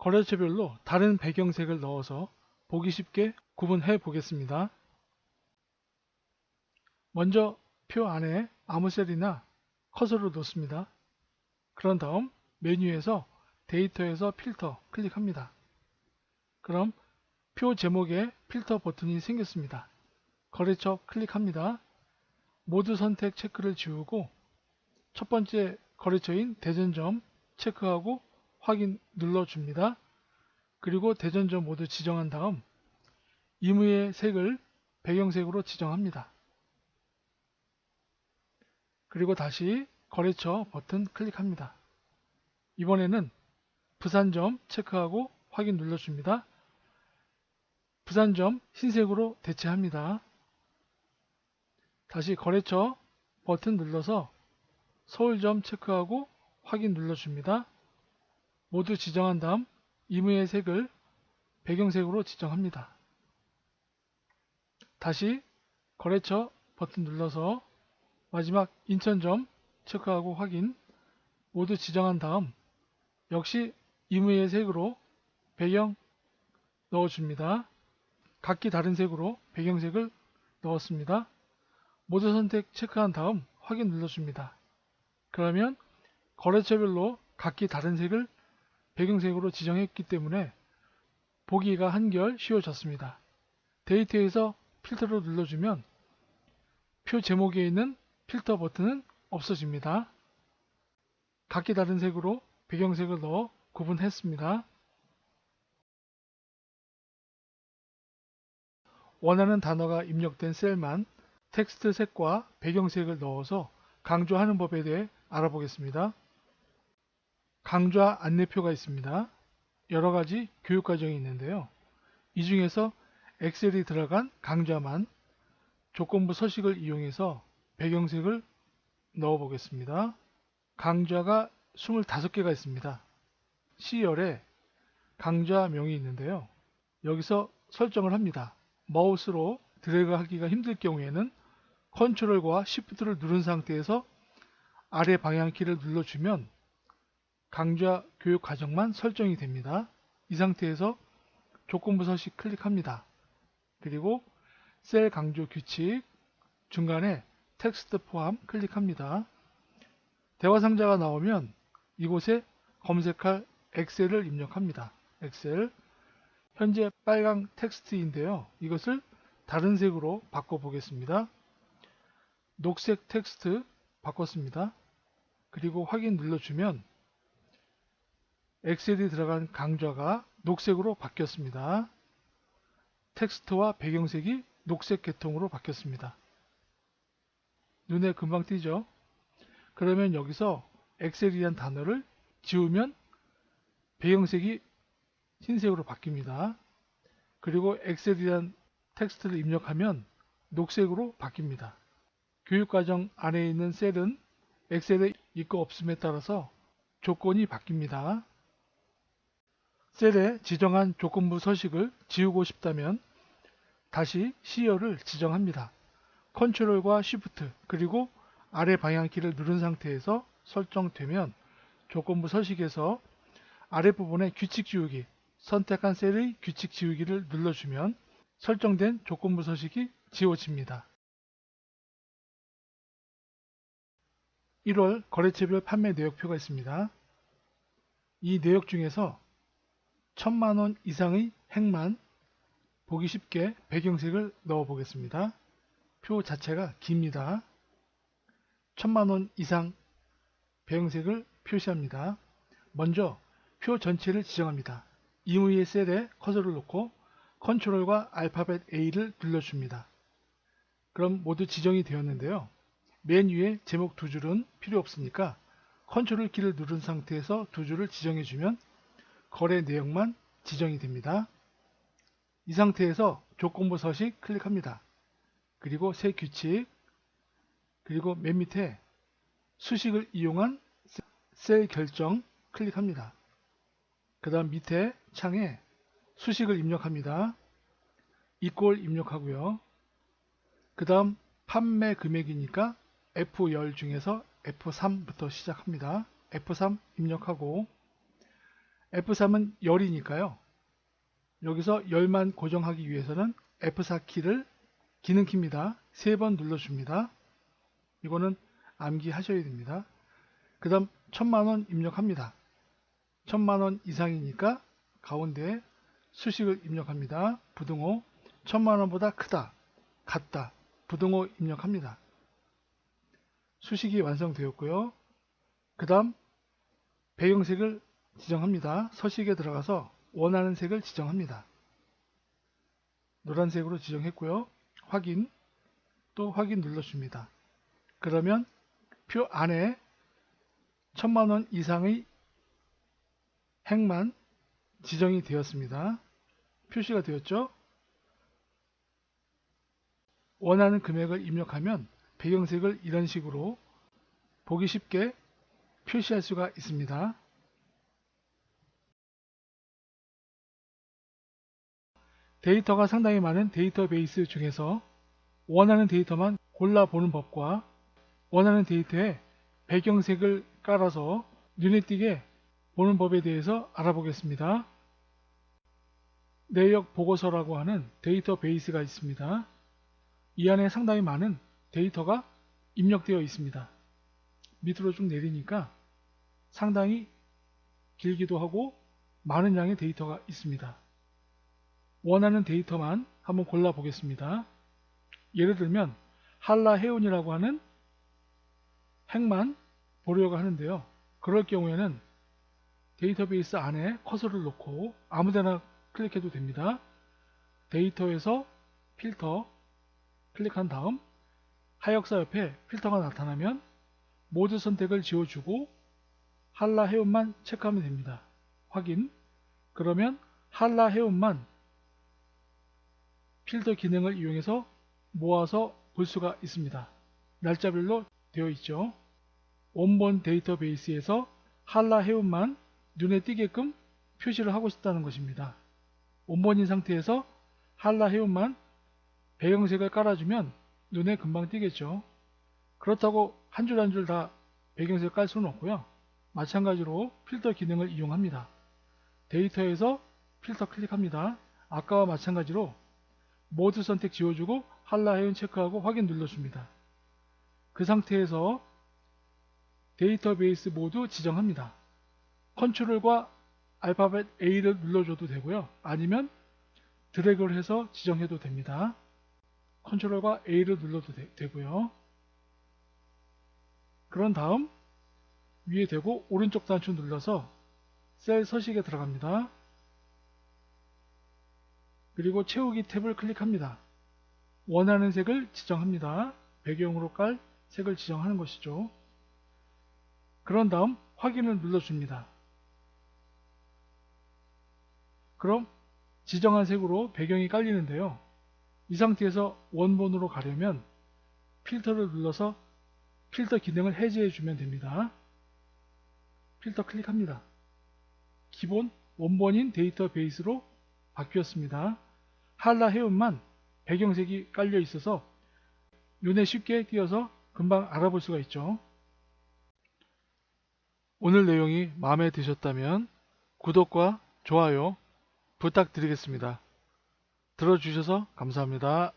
거래처별로 다른 배경색을 넣어서 보기 쉽게 구분해 보겠습니다. 먼저 표 안에 아무 셀이나 커서를 놓습니다. 그런 다음 메뉴에서 데이터에서 필터 클릭합니다. 그럼 표 제목에 필터 버튼이 생겼습니다. 거래처 클릭합니다. 모두 선택 체크를 지우고 첫 번째 거래처인 대전점 체크하고 확인 눌러줍니다. 그리고 대전점 모두 지정한 다음 임의의 색을 배경색으로 지정합니다. 그리고 다시 거래처 버튼 클릭합니다. 이번에는 부산점 체크하고 확인 눌러줍니다. 부산점 흰색으로 대체합니다. 다시 거래처 버튼 눌러서 서울점 체크하고 확인 눌러줍니다. 모두 지정한 다음 임의의 색을 배경색으로 지정합니다. 다시 거래처 버튼 눌러서 마지막 인천점 체크하고 확인 모두 지정한 다음 역시 임의의 색으로 배경 넣어줍니다. 각기 다른 색으로 배경색을 넣었습니다. 모두 선택 체크한 다음 확인 눌러줍니다. 그러면 거래처별로 각기 다른 색을 배경색으로 지정했기 때문에 보기가 한결 쉬워졌습니다. 데이터에서 필터를 눌러주면 표 제목에 있는 필터 버튼은 없어집니다. 각기 다른 색으로 배경색을 넣어 구분했습니다. 원하는 단어가 입력된 셀만 텍스트 색과 배경색을 넣어서 강조하는 법에 대해 알아보겠습니다. 강좌 안내표가 있습니다. 여러 가지 교육 과정이 있는데요. 이 중에서 엑셀이 들어간 강좌만 조건부 서식을 이용해서 배경색을 넣어 보겠습니다. 강좌가 25개가 있습니다. C열에 강좌명이 있는데요. 여기서 설정을 합니다. 마우스로 드래그 하기가 힘들 경우에는 컨트롤과 Shift를 누른 상태에서 아래 방향키를 눌러주면 강좌 교육 과정만 설정이 됩니다. 이 상태에서 조건부 서식 클릭합니다. 그리고 셀 강조 규칙 중간에 텍스트 포함 클릭합니다. 대화 상자가 나오면 이곳에 검색할 엑셀을 입력합니다. 엑셀 현재 빨강 텍스트인데요. 이것을 다른 색으로 바꿔보겠습니다. 녹색 텍스트 바꿨습니다. 그리고 확인 눌러주면 엑셀이 들어간 강좌가 녹색으로 바뀌었습니다. 텍스트와 배경색이 녹색 계통으로 바뀌었습니다. 눈에 금방 띄죠? 그러면 여기서 엑셀이란 단어를 지우면 배경색이 흰색으로 바뀝니다. 그리고 엑셀이란 텍스트를 입력하면 녹색으로 바뀝니다. 교육과정 안에 있는 셀은 엑셀에 있고 없음에 따라서 조건이 바뀝니다. 셀에 지정한 조건부 서식을 지우고 싶다면 다시 C열을 지정합니다. 컨트롤과 Shift 그리고 아래 방향키를 누른 상태에서 설정되면 조건부 서식에서 아랫부분에 규칙 지우기 선택한 셀의 규칙 지우기를 눌러주면 설정된 조건부 서식이 지워집니다. 1월 거래처별 판매 내역표가 있습니다. 이 내역 중에서 천만 원 이상의 행만 보기 쉽게 배경색을 넣어 보겠습니다. 표 자체가 깁니다. 천만 원 이상 배경색을 표시합니다. 먼저 표 전체를 지정합니다. 이무의 셀에 커서를 놓고 컨트롤과 알파벳 A를 눌러줍니다. 그럼 모두 지정이 되었는데요. 맨 위에 제목 두 줄은 필요 없으니까 컨트롤 키를 누른 상태에서 두 줄을 지정해주면 거래 내역만 지정이 됩니다. 이 상태에서 조건부 서식 클릭합니다. 그리고 새 규칙 그리고 맨 밑에 수식을 이용한 셀 결정 클릭합니다. 그 다음 밑에 창에 수식을 입력합니다. 이꼴 입력하고요. 그 다음 판매 금액이니까 F10 중에서 F3부터 시작합니다. F3 입력하고 F3은 열이니까요. 여기서 열만 고정하기 위해서는 F4 키를 기능 키입니다. 세 번 눌러줍니다. 이거는 암기하셔야 됩니다. 그 다음 천만원 입력합니다. 천만원 이상이니까 가운데 수식을 입력합니다. 부등호 천만원보다 크다, 같다, 부등호 입력합니다. 수식이 완성되었고요. 그 다음 배경색을 지정합니다. 서식에 들어가서 원하는 색을 지정합니다. 노란색으로 지정했고요. 확인, 또 확인 눌러줍니다. 그러면 표 안에 천만원 이상의 행만 지정이 되었습니다. 표시가 되었죠? 원하는 금액을 입력하면 배경색을 이런 식으로 보기 쉽게 표시할 수가 있습니다. 데이터가 상당히 많은 데이터베이스 중에서 원하는 데이터만 골라보는 법과 원하는 데이터에 배경색을 깔아서 눈에 띄게 보는 법에 대해서 알아보겠습니다. 내역 보고서라고 하는 데이터베이스가 있습니다. 이 안에 상당히 많은 데이터가 입력되어 있습니다. 밑으로 쭉 내리니까 상당히 길기도 하고 많은 양의 데이터가 있습니다. 원하는 데이터만 한번 골라 보겠습니다. 예를 들면 한라 해운이라고 하는 핵만 보려고 하는데요. 그럴 경우에는 데이터베이스 안에 커서를 놓고 아무데나 클릭해도 됩니다. 데이터에서 필터 클릭한 다음 하역사 옆에 필터가 나타나면 모두 선택을 지워주고 한라 해운만 체크하면 됩니다. 확인 그러면 한라 해운만 필터 기능을 이용해서 모아서 볼 수가 있습니다. 날짜별로 되어 있죠. 원본 데이터베이스에서 한라 해운만 눈에 띄게끔 표시를 하고 싶다는 것입니다. 원본인 상태에서 한라 해운만 배경색을 깔아주면 눈에 금방 띄겠죠. 그렇다고 한 줄 한 줄 다 배경색을 깔 수는 없고요. 마찬가지로 필터 기능을 이용합니다. 데이터에서 필터 클릭합니다. 아까와 마찬가지로 모두 선택 지워주고 한라 해운 체크하고 확인 눌러줍니다. 그 상태에서 데이터베이스 모두 지정합니다. 컨트롤과 알파벳 A를 눌러줘도 되고요. 아니면 드래그를 해서 지정해도 됩니다. 컨트롤과 A를 눌러도 되, 고요 그런 다음 위에 대고 오른쪽 단추 눌러서 셀 서식에 들어갑니다. 그리고 채우기 탭을 클릭합니다. 원하는 색을 지정합니다. 배경으로 깔 색을 지정하는 것이죠. 그런 다음 확인을 눌러줍니다. 그럼 지정한 색으로 배경이 깔리는데요. 이 상태에서 원본으로 가려면 필터를 눌러서 필터 기능을 해제해 주면 됩니다. 필터 클릭합니다. 기본 원본인 데이터베이스로 바뀌었습니다. 한라 해운만 배경색이 깔려 있어서 눈에 쉽게 띄어서 금방 알아볼 수가 있죠. 오늘 내용이 마음에 드셨다면 구독과 좋아요 부탁드리겠습니다. 들어주셔서 감사합니다.